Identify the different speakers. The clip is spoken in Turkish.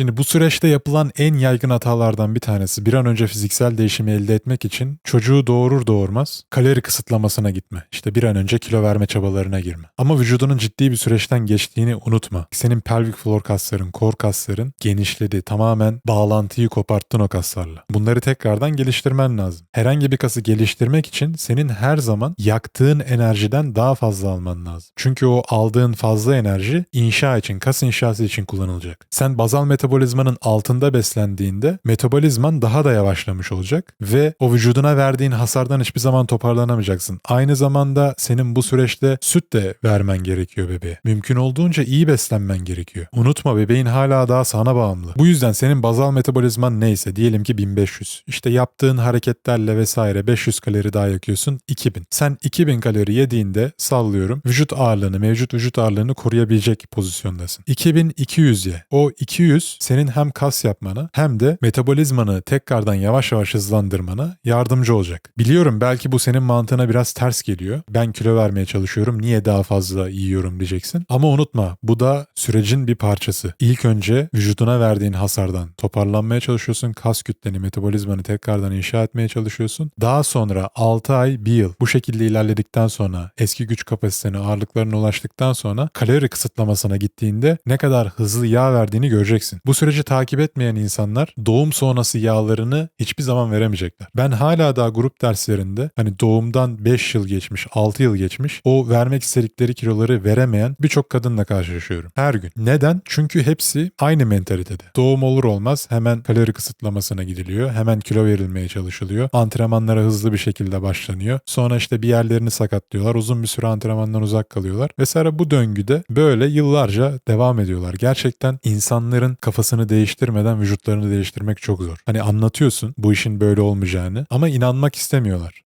Speaker 1: Şimdi bu süreçte yapılan en yaygın hatalardan bir tanesi bir an önce fiziksel değişimi elde etmek için çocuğu doğurur doğurmaz kalori kısıtlamasına gitme. İşte bir an önce kilo verme çabalarına girme. Ama vücudunun ciddi bir süreçten geçtiğini unutma. Senin pelvik floor kasların, kor kasların genişledi. Tamamen bağlantıyı koparttın o kaslarla. Bunları tekrardan geliştirmen lazım. Herhangi bir kası geliştirmek için senin her zaman yaktığın enerjiden daha fazla alman lazım. Çünkü o aldığın fazla enerji inşa için, kas inşası için kullanılacak. Sen bazal metabolizmanın altında beslendiğinde metabolizman daha da yavaşlamış olacak ve o vücuduna verdiğin hasardan hiçbir zaman toparlanamayacaksın. Aynı zamanda senin bu süreçte süt de vermen gerekiyor bebeğe. Mümkün olduğunca iyi beslenmen gerekiyor. Unutma bebeğin hala daha sana bağımlı. Bu yüzden senin bazal metabolizman neyse diyelim ki 1500. İşte yaptığın hareketlerle vesaire 500 kalori daha yakıyorsun 2000. Sen 2000 kalori yediğinde sallıyorum vücut ağırlığını mevcut vücut ağırlığını koruyabilecek pozisyondasın. 2200 ye. O 200 senin hem kas yapmana hem de metabolizmanı tekrardan yavaş yavaş hızlandırmana yardımcı olacak. Biliyorum belki bu senin mantığına biraz ters geliyor. Ben kilo vermeye çalışıyorum niye daha fazla yiyorum diyeceksin. Ama unutma bu da sürecin bir parçası. İlk önce vücuduna verdiğin hasardan toparlanmaya çalışıyorsun. Kas kütleni, metabolizmanı tekrardan inşa etmeye çalışıyorsun. Daha sonra 6 ay, 1 yıl bu şekilde ilerledikten sonra eski güç kapasitene, ağırlıklarına ulaştıktan sonra kalori kısıtlamasına gittiğinde ne kadar hızlı yağ verdiğini göreceksin. Bu süreci takip etmeyen insanlar doğum sonrası yağlarını hiçbir zaman veremeyecekler. Ben hala daha grup derslerinde hani doğumdan 5 yıl geçmiş, 6 yıl geçmiş o vermek istedikleri kiloları veremeyen birçok kadınla karşılaşıyorum. Her gün. Neden? Çünkü hepsi aynı mentalitede. Doğum olur olmaz hemen kalori kısıtlamasına gidiliyor. Hemen kilo verilmeye çalışılıyor. Antrenmanlara hızlı bir şekilde başlanıyor. Sonra işte bir yerlerini sakatlıyorlar. Uzun bir süre antrenmandan uzak kalıyorlar. Vesaire bu döngüde böyle yıllarca devam ediyorlar. Gerçekten insanların kafasını değiştirmeden vücutlarını değiştirmek çok zor. Hani anlatıyorsun bu işin böyle olmayacağını ama inanmak istemiyorlar.